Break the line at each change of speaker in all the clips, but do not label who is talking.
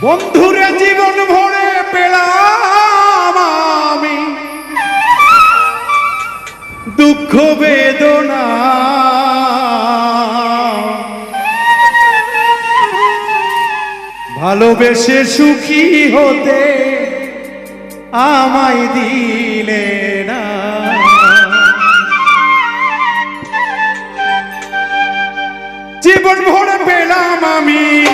বন্ধুরে জীবন ভরে পেলাম আমি। দুঃখ, বেদনা। ভালোবেসে সুখী হতে আমায় দিলে না। জীবন ভরে পেলাম আমি।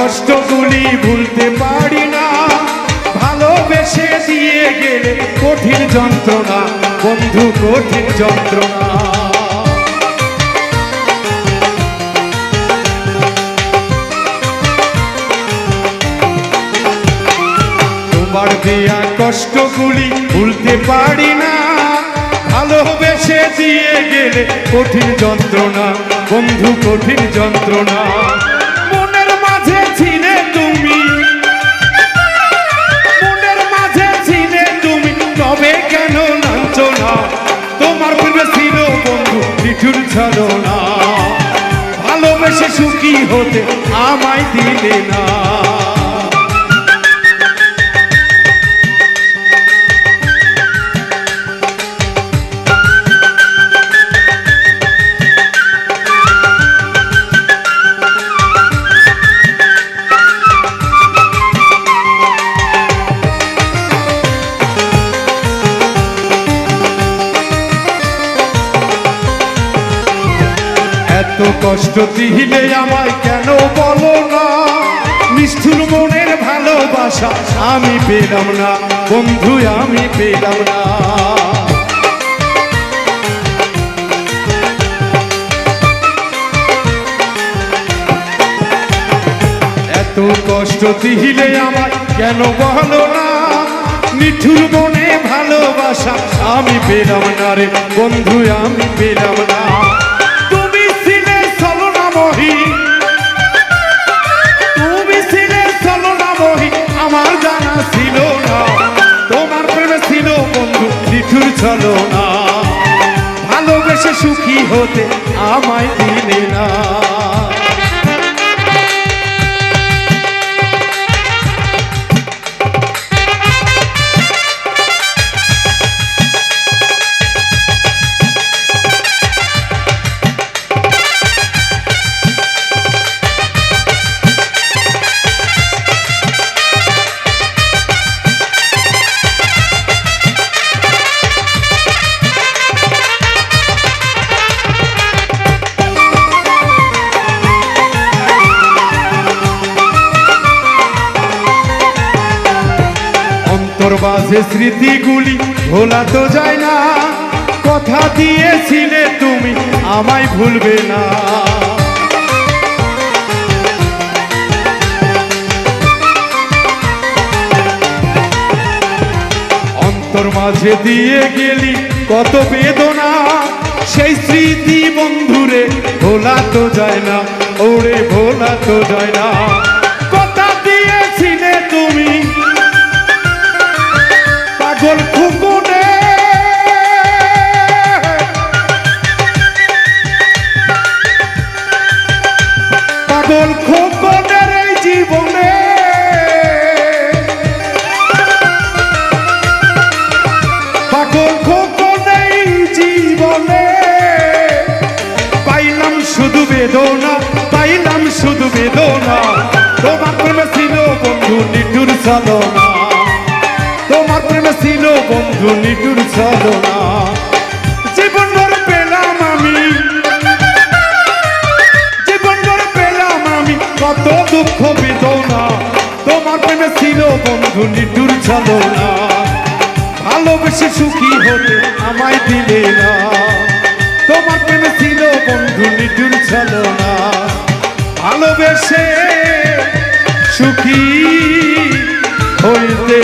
কষ্টগুলি ভুলতে পারি না। ভালোবেসে দিয়ে গেলে কঠিন যন্ত্রণা, বন্ধু কঠিন যন্ত্রণা। তোমার দেয়া কষ্টগুলি ভুলতে পারি না। ভালোবেসে দিয়ে গেলে কঠিন যন্ত্রণা, বন্ধু কঠিন যন্ত্রণা। তোমার পূর্বে ছিল বন্ধু নিঠুর না। ভালোবেসে সুখী হতে আমায় দিলে না। কষ্ট দিলে আমায় কেন বলো না? নিষ্ঠুর মনের ভালোবাসা আমি পেলাম না, বন্ধু, আমি পেলাম না। এত কষ্ট দিলে আমায় কেন বলো না? নিঠুর মনে ভালোবাসা আমি পেলাম না রে, বন্ধু, আমি পেলাম না। ছলো না। ভালোবেসে সুখী হতে আমায় দিলে না। বাজে স্মৃতিগুলি, ভোলা তো যায় না। কথা দিয়েছিলে তুমি, আমায় ভুলবে না। অন্তর মাঝে দিয়ে গেলি, কত বেদনা। সেই স্মৃতি বন্ধুরে, ভোলা তো যায় না, ওরে ভোলা তো যায় না। পাগল খুকুনে পাগল খুকুনের এই জীবনে। পাগল খুকুনের এই জীবনে। পাইলাম শুধু বেদনা, পাইলাম শুধু বেদনা। তোমার প্রেমে ছিল বন্ধু নিটুর চলো না জীবন ভর পেলাম আমি। জীবন ভর পেলাম আমি। কত দুঃখ বেদনা। তোমার প্রেমে ছিল বন্ধু নিটুর চলো ভালোবেসে সুখী হতে আমায় দিলে না। তোমার প্রেমে ছিল বন্ধু নিটুর চলো ভালোবেসে সুখী হইতে